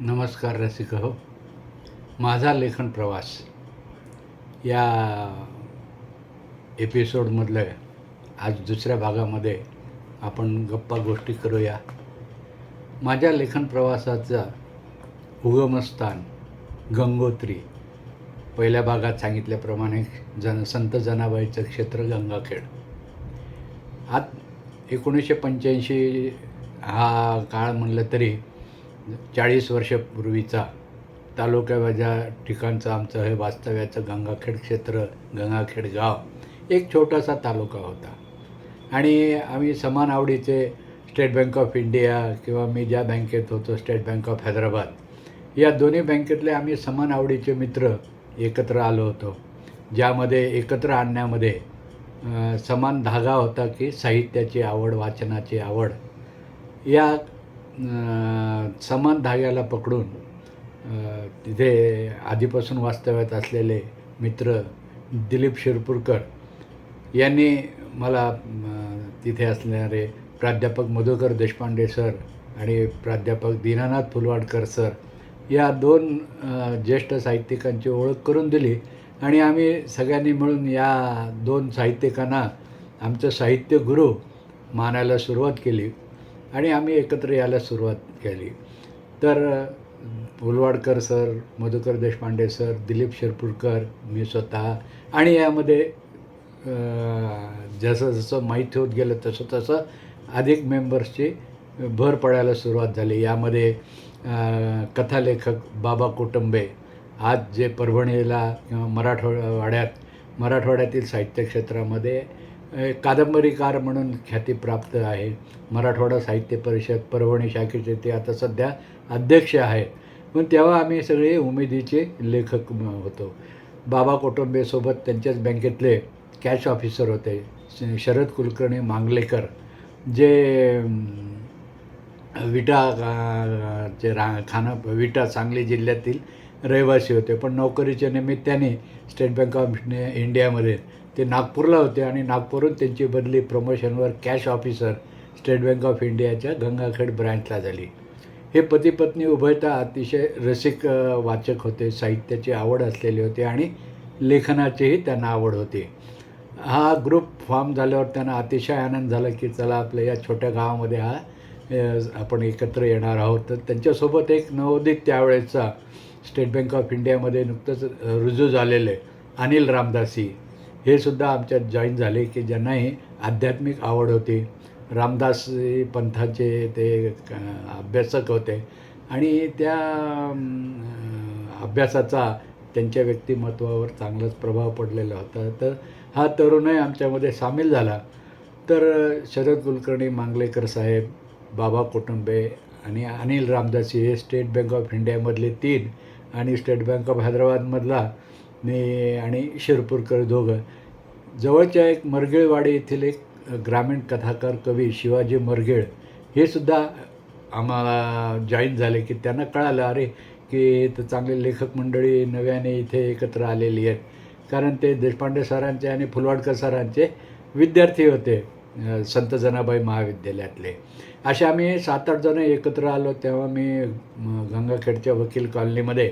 नमस्कार रसिक हो माझा लेखन प्रवास या एपिसोडमधलं आज दुसऱ्या भागामध्ये आपण गप्पा गोष्टी करूया. माझ्या लेखन प्रवासाचा उगमस्थान गंगोत्री. पहिल्या भागात सांगितल्याप्रमाणे जन संत जनाबाईचं क्षेत्र गंगाखेड. आत एकोणीसशे पंच्याऐंशी हा काळ म्हणलं तरी चाळीस वर्षापूर्वीचा तालुक्याच्या ठिकाणचं आमचं हे वास्तव्याचं गंगाखेड क्षेत्र गंगाखेड गाव एक छोटासा तालुका होता. आणि आम्ही समान आवडीचे स्टेट बँक ऑफ इंडिया किंवा मी ज्या बँकेत होतो स्टेट बँक ऑफ हैदराबाद या दोन्ही बँकेतले आम्ही समान आवडीचे मित्र एकत्र आलो होतो ज्यामध्ये एकत्र आणण्यामध्ये समान धागा होता की साहित्याची आवड वाचनाची आवड. या समान धाग्याला पकडून तिथे आधीपासून वास्तव्यात असलेले मित्र दिलीप शिरपूरकर यांनी मला तिथे असणारे प्राध्यापक मधुकर देशपांडे सर आणि प्राध्यापक दीनानाथ फुलवाडकर सर या दोन ज्येष्ठ साहित्यिकांची ओळख करून दिली आणि आम्ही सगळ्यांनी मिळून या दोन साहित्यिकांना आमचं साहित्य गुरु मानायला सुरुवात केली. आणि आम्ही एकत्र यायला सुरुवात केली. तर अ, फुलवाडकर सर मधुकर देशपांडे सर दिलीप शिरपूरकर मी स्वतः आणि यामध्ये जसं जसं माहिती होत गेलं तसं तसं अधिक मेंबर्सची भर पडायला सुरुवात झाली. यामध्ये कथालेखक बाबा कोटंबे आज जे परभणीला किंवा मराठवाड्यात मराठवाड्यातील साहित्य क्षेत्रामध्ये कादंबरीकार म्हणून ख्यातीप्राप्त आहे. मराठवाडा साहित्य परिषद परभणी शाखेचे ते आता सध्या अध्यक्ष आहेत पण तेव्हा आम्ही सगळे उमेदीचे लेखक होतो. बाबा कोटंबेसोबत त्यांच्याच बँकेतले कॅश ऑफिसर होते. शरद कुलकर्णी मांगलेकर जे विटा जे चे रा खाना विटा सांगली जिल्ह्यातील रहिवासी होते. पण नोकरीच्या निमित्ताने स्टेट बँक ऑफ इंडियामध्ये ते नागपूरला होते आणि नागपूरहून त्यांची बदली प्रमोशनवर cash officer state bank of इंडियाच्या गंगाखेड ब्रँचला झाली. हे पती पत्नी उभयता अतिशय रसिक वाचक होते. साहित्याची आवड असलेले होते आणि लेखनाचीही त्यांना आवड होती. हा ग्रुप फॉर्म झाल्यावर त्यांना अतिशय आनंद झाला की चला आपल्या या छोट्या गावामध्ये हा आपण एकत्र येणार आहोत. तर त्यांच्यासोबत एक नवोदित त्यावेळेचा स्टेट बँक ऑफ इंडियामध्ये नुकतंच रुजू रुजू आहे अनिल रामदासी. हे सुद्धा आमच्यात जॉईन झाले की ज्यांनाही आध्यात्मिक आवड होती. रामदास पंथाचे ते अभ्यासक होते. आणि त्या अभ्यासाचा त्यांच्या व्यक्तिमत्वावर चांगलाच प्रभाव पडलेला होता. तर हा तरुणही आमच्यामध्ये सामील झाला. तर शरद कुलकर्णी मांगलेकर साहेब बाबा कुटुंबे आणि अनिल रामदासी हे स्टेट बँक ऑफ इंडियामधले तीन आणि स्टेट बँक ऑफ हैदराबादमधला मी आणि शिरपूरकर दोघं. जवळच्या एक मरगेळवाडी येथील एक ग्रामीण कथाकार कवी शिवाजी मरगेळ हे सुद्धा आम्हाला जॉईन झाले की त्यांना कळालं अरे की तर चांगले लेखक मंडळी नव्याने इथे एकत्र आलेली आहेत. कारण ते देशपांडे सरांचे आणि फुलवाडकर सरांचे विद्यार्थी होते संत जनाबाई महाविद्यालयातले. असे आम्ही सात आठ जण एकत्र आलो तेव्हा मी गंगाखेडच्या वकील कॉलनीमध्ये.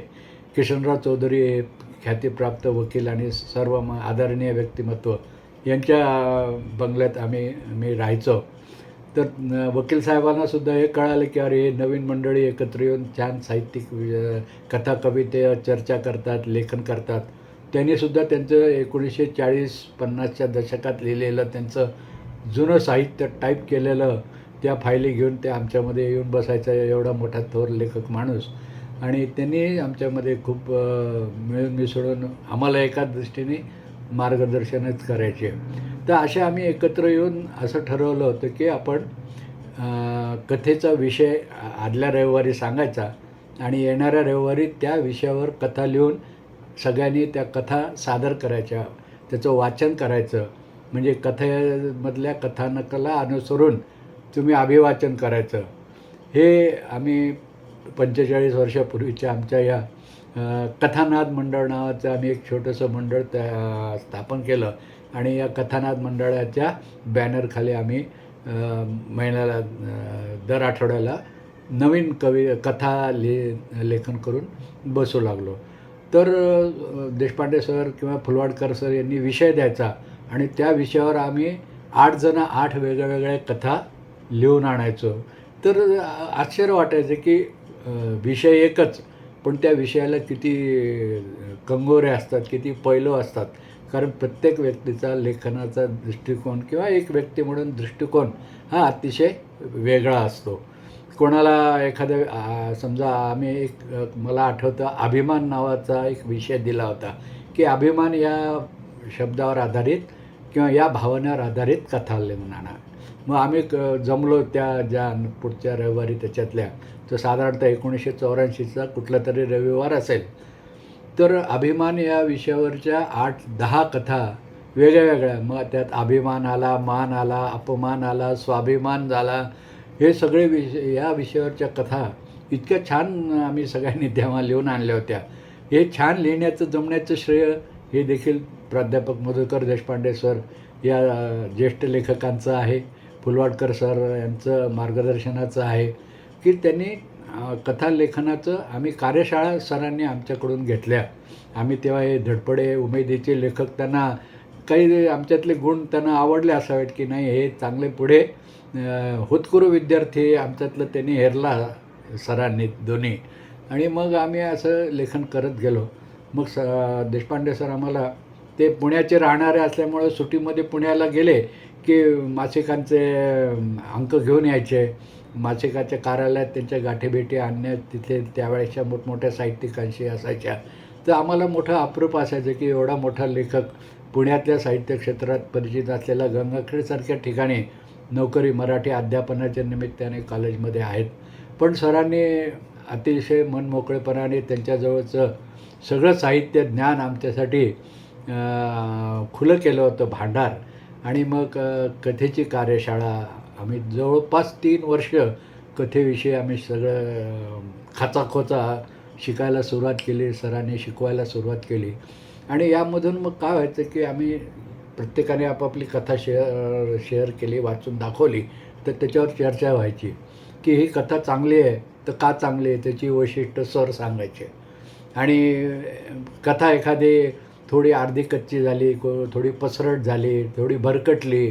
किशनराव चौधरी ख्यातीप्राप्त वकील आणि सर्व म आदरणीय व्यक्तिमत्व यांच्या बंगल्यात आम्ही मी राहायचो. तर वकील साहेबांनासुद्धा हे कळालं की अरे हे नवीन मंडळी एकत्र येऊन छान साहित्यिक कथा कविते चर्चा करतात लेखन करतात. त्यांनीसुद्धा त्यांचं एकोणीसशे चाळीस पन्नासच्या दशकात लिहिलेलं त्यांचं जुनं साहित्य टाईप केलेलं त्या फायली घेऊन ते आमच्यामध्ये येऊन बसायचा एवढा मोठा थोर लेखक माणूस. आणि त्यांनी आमच्यामध्ये खूप मिळून मिसळून आम्हाला एका दृष्टीने मार्गदर्शनच करायचे. तर असे आम्ही एकत्र येऊन असं ठरवलं होतं की आपण कथेचा विषय आदल्या रविवारी सांगायचा आणि येणाऱ्या रविवारी त्या विषयावर कथा लिहून सगळ्यांनी त्या कथा सादर करायच्या त्याचं वाचन करायचं. म्हणजे कथेमधल्या कथानकाला अनुसरून तुम्ही अभिवाचन करायचं. हे आम्ही पंचेचाळीस वर्षापूर्वीच्या आमच्या या कथानाद मंडळ नावाचं आम्ही एक छोटंसं मंडळ त्या स्थापन केलं. आणि या कथानाद मंडळाच्या बॅनरखाली आम्ही महिन्याला दर आठवड्याला नवीन कवी कथा ले लेखन करून बसू लागलो. तर देशपांडे सर किंवा फुलवाडकर सर यांनी विषय द्यायचा. आणि त्या विषयावर आम्ही आठ जणं आठ वेगळ्या वेगळ्या कथा लिहून आणायचो. तर आश्चर्य वाटायचं की विषय एकच पण त्या विषयाला किती कंगोरे असतात किती पैलू असतात. कारण प्रत्येक व्यक्तीचा लेखनाचा दृष्टिकोन किंवा एक व्यक्ती म्हणून दृष्टिकोन हा अतिशय वेगळा असतो. कोणाला एखाद्या समजा आम्ही एक मला आठवतं अभिमान नावाचा एक विषय दिला होता की अभिमान या शब्दावर आधारित किंवा या भावनेवर आधारित कथा लिहून आणा मग आम्ही क जमलो त्या ज्या पुढच्या रविवारी त्याच्यातल्या तो साधारणतः एकोणीसशे चौऱ्याऐंशीचा कुठला तरी रविवार असेल. तर अभिमान या विषयावरच्या आठ दहा कथा वेगळ्या वेगळ्या मग त्यात अभिमान आला मान आला अपमान आला स्वाभिमान झाला हे सगळे विषय या विषयावरच्या कथा इतक्या छान आम्ही सगळ्यांनी तेव्हा लिहून आणल्या होत्या. हे छान लिहिण्याचं जमण्याचं श्रेय हे देखील प्राध्यापक मधुकर देशपांडे सर या ज्येष्ठ लेखकांचं आहे. फुलवाडकर सर यांचं मार्गदर्शनाचं आहे. की त्यांनी कथा लेखनाचं आम्ही कार्यशाळा सरांनी आमच्याकडून घेतल्या. आम्ही तेव्हा हे धडपडे उमेदीचे लेखक त्यांना काही आमच्यातले गुण त्यांना आवडले असावेत की नाही हे चांगले पुढे होतकुरू विद्यार्थी आमच्यातलं त्यांनी हेरला सरांनी दोन्ही. आणि मग आम्ही असं लेखन करत गेलो. मग स देशपांडे सर आम्हाला ते पुण्याचे राहणारे असल्यामुळं सुट्टीमध्ये पुण्याला गेले की मासिकांचे अंक घेऊन यायचे. मासिकाच्या कार्यालयात त्यांच्या गाठीभेटी आणण्यात तिथे त्यावेळेच्या मोठमोठ्या साहित्यिकांशी असायच्या. तर आम्हाला मोठं अप्रूप असायचं की एवढा मोठा लेखक पुण्यातल्या साहित्य क्षेत्रात परिचित असलेला गंगाखेडसारख्या ठिकाणी नोकरी मराठी अध्यापनाच्या निमित्ताने कॉलेजमध्ये आहेत. पण सरांनी अतिशय मनमोकळेपणाने त्यांच्याजवळचं सगळं साहित्य ज्ञान आमच्यासाठी खुलं केलं होतं भांडार. आणि मग कथेची कार्यशाळा आम्ही जवळपास तीन वर्ष कथेविषयी आम्ही सगळं खाचाखोचा शिकायला सुरुवात केली सरांनी शिकवायला सुरुवात केली. आणि यामधून मग काय व्हायचं की आम्ही प्रत्येकाने आपापली कथा शेअर शेअर केली वाचून दाखवली तर त्याच्यावर चर्चा व्हायची की ही कथा चांगली आहे तर का चांगली आहे त्याची वैशिष्ट्य सर सांगायचे. आणि कथा एखादी थोडी अर्धी कच्ची झाली को थोडी पसरट झाली थोडी भरकटली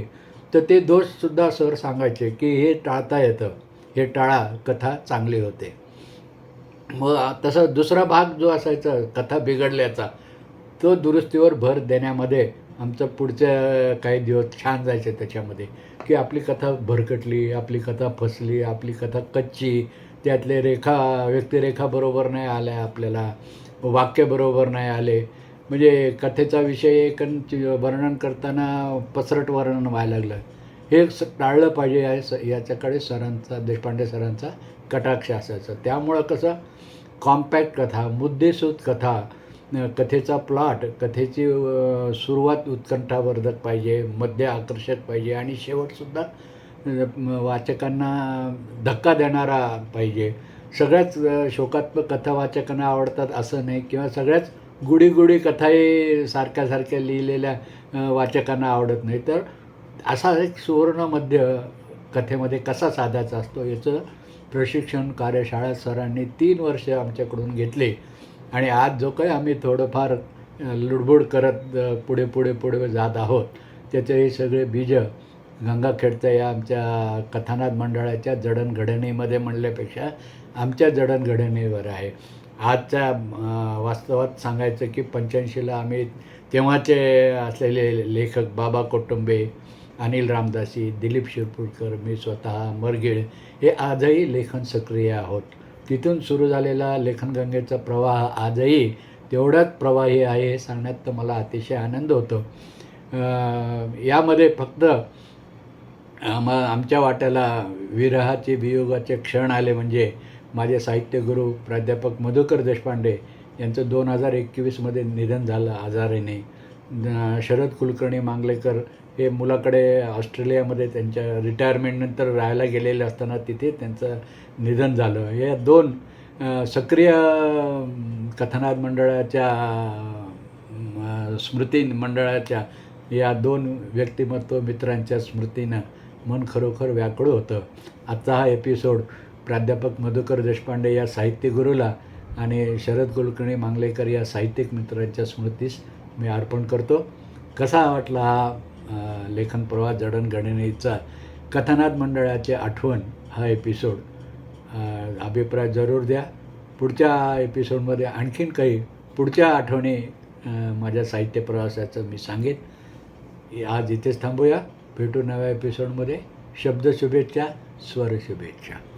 तर ते दोषसुद्धा सर सांगायचे की हे टाळता येतं. हे टाळा कथा चांगली होते. मग तसा दुसरा भाग जो असायचा कथा बिघडल्याचा तो दुरुस्तीवर भर देण्यामध्ये आमचं पुढच्या काही दिवस छान जायचे त्याच्यामध्ये की आपली कथा भरकटली आपली कथा फसली आपली कथा कच्ची त्यातले रेखा व्यक्तिरेखा बरोबर नाही आल्या आपल्याला. वाक्य बरोबर नाही आले. म्हणजे कथेचा विषय एक वर्णन करताना पसरट वर्णन व्हायला लागलं. हे स टाळलं पाहिजे या स याच्याकडे सरांचा देशपांडे सरांचा कटाक्ष असायचा. त्यामुळं कसं? कॉम्पॅक्ट कथा मुद्देसूद कथा कथेचा प्लॉट कथेची सुरुवात उत्कंठावर्धक पाहिजे मध्य आकर्षक पाहिजे आणि शेवटसुद्धा वाचकांना धक्का देणारा पाहिजे. सगळ्याच शोकात्मक कथा वाचकांना आवडतात असं नाही किंवा सगळ्याच गुढी गुढी कथाही सारख्या सारख्या लिहिलेल्या वाचकांना आवडत नाही. तर असा एक सुवर्ण मध्य कथेमध्ये कसा साधायचा असतो याचं प्रशिक्षण कार्यशाळा सरांनी तीन वर्ष आमच्याकडून घेतले. आणि आज जो काही आम्ही थोडंफार लुडबुड करत पुढे पुढे पुढे जात आहोत त्याचे हे सगळे बीज गंगाखेडच्या या आमच्या कथानाथ मंडळाच्या जडणघडणीमध्ये म्हणल्यापेक्षा आमच्या जडणघडणीवर आहे. आजच्या वास्तवात सांगायचं की पंच्याऐंशीला आम्ही तेव्हाचे असलेले लेखक बाबा कोटुंबे अनिल रामदासी दिलीप शिरपूरकर मी स्वतः मरगिळ हे आजही लेखन सक्रिय आहोत. तिथून सुरू झालेला लेखनगंगेचा प्रवाह आजही तेवढाच प्रवाही आहे हे सांगण्यात तर मला अतिशय आनंद होतो. यामध्ये फक्त आम आमच्या वाट्याला विरहाचे वियोगाचे क्षण आले म्हणजे माझे साहित्यगुरू प्राध्यापक मधुकर देशपांडे यांचं दोन हजार एकवीसमध्ये निधन झालं आजारीने. शरद कुलकर्णी मांगलेकर हे मुलाकडे ऑस्ट्रेलियामध्ये त्यांच्या रिटायरमेंटनंतर राहायला गेलेले असताना तिथे त्यांचं निधन झालं. या दोन सक्रिय कथनात मंडळाच्या स्मृती मंडळाच्या या दोन व्यक्तिमत्व मित्रांच्या स्मृतीनं मन खरोखर व्याकुळ होतं. आजचा हा एपिसोड प्राध्यापक मधुकर देशपांडे या साहित्यगुरूला आणि शरद कुलकर्णी मांगलेकर या साहित्यिक मित्रांच्या स्मृतीस मी अर्पण करतो. कसा वाटला हा लेखन प्रवास जडणघडणीचा कथानाथ मंडळाचे आठवण हा एपिसोड अभिप्राय जरूर द्या. पुढच्या एपिसोडमध्ये आणखीन काही पुढच्या आठवणी माझ्या साहित्य प्रवासाचं मी सांगेन. आज इथेच थांबूया. भेटू नव्या एपिसोडमध्ये शब्द शुभेच्छा स्वर शुभेच्छा.